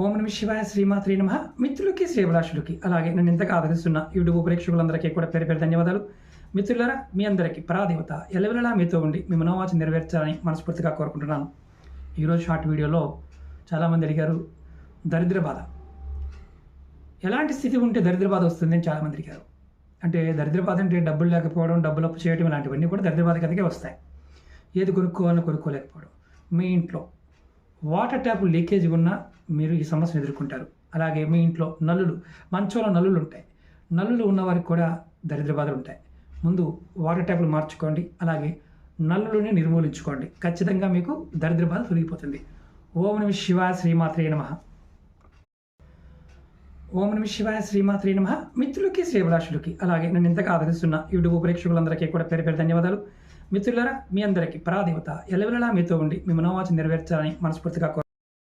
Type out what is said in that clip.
ఓం నమ శివాయ శ్రీమాత్రి నమ. మిత్రులకి శ్రీభిలాషులకి అలాగే నన్ను ఇంతగా ఆదరిస్తున్న యూట్యూబ్ ప్రేక్షకులందరికీ కూడా పేరు పేరు ధన్యవాదాలు. మిత్రులరా మీ అందరికీ పరాదేవత ఎలవెలలా మీతో ఉండి మీ మనోవాచం నెరవేర్చాలని మనస్ఫూర్తిగా కోరుకుంటున్నాను. ఈరోజు షార్ట్ వీడియోలో చాలామంది అడిగారు దరిద్ర బాధ. ఎలాంటి స్థితి ఉంటే దరిద్ర బాధ వస్తుంది అని చాలామంది అడిగారు. అంటే దరిద్ర బాధ అంటే డబ్బులు లేకపోవడం డబ్బులు అప్పు చేయడం ఇలాంటివన్నీ కూడా దరిద్ర బాధ కిందకే వస్తాయి. ఏది కొనుక్కోవాలో కొనుక్కోలేకపోవడం. మీ ఇంట్లో వాటర్ ట్యాప్ లీకేజ్ ఉన్నా మీరు ఈ సమస్యను ఎదుర్కొంటారు. అలాగే మీ ఇంట్లో నల్లులు మంచోల నల్లులు ఉంటాయి. నల్లులు ఉన్నవారికి కూడా దరిద్ర బాధలు ఉంటాయి. ముందు వాటర్ ట్యాప్లు మార్చుకోండి అలాగే నల్లులని నిర్మూలించుకోండి. ఖచ్చితంగా మీకు దరిద్ర బాధ తొలగిపోతుంది. ఓం నమ శివాయ శ్రీమాత్రే నమ. ఓం నమ శివాయ శ్రీమాత్రే నమ. మిత్రులకి శ్రీభిలాషులకి అలాగే నన్ను ఇంతగా ఆదరిస్తున్న యూట్యూబ్ ప్రేక్షకులందరికీ కూడా పేరు పేరు ధన్యవాదాలు. మిత్రులరా మీ అందరికీ పరాదేవత ఎలవెలలా మీతో ఉండి మీ మనోవాచం నెరవేర్చాలని మనస్ఫూర్తిగా కోరు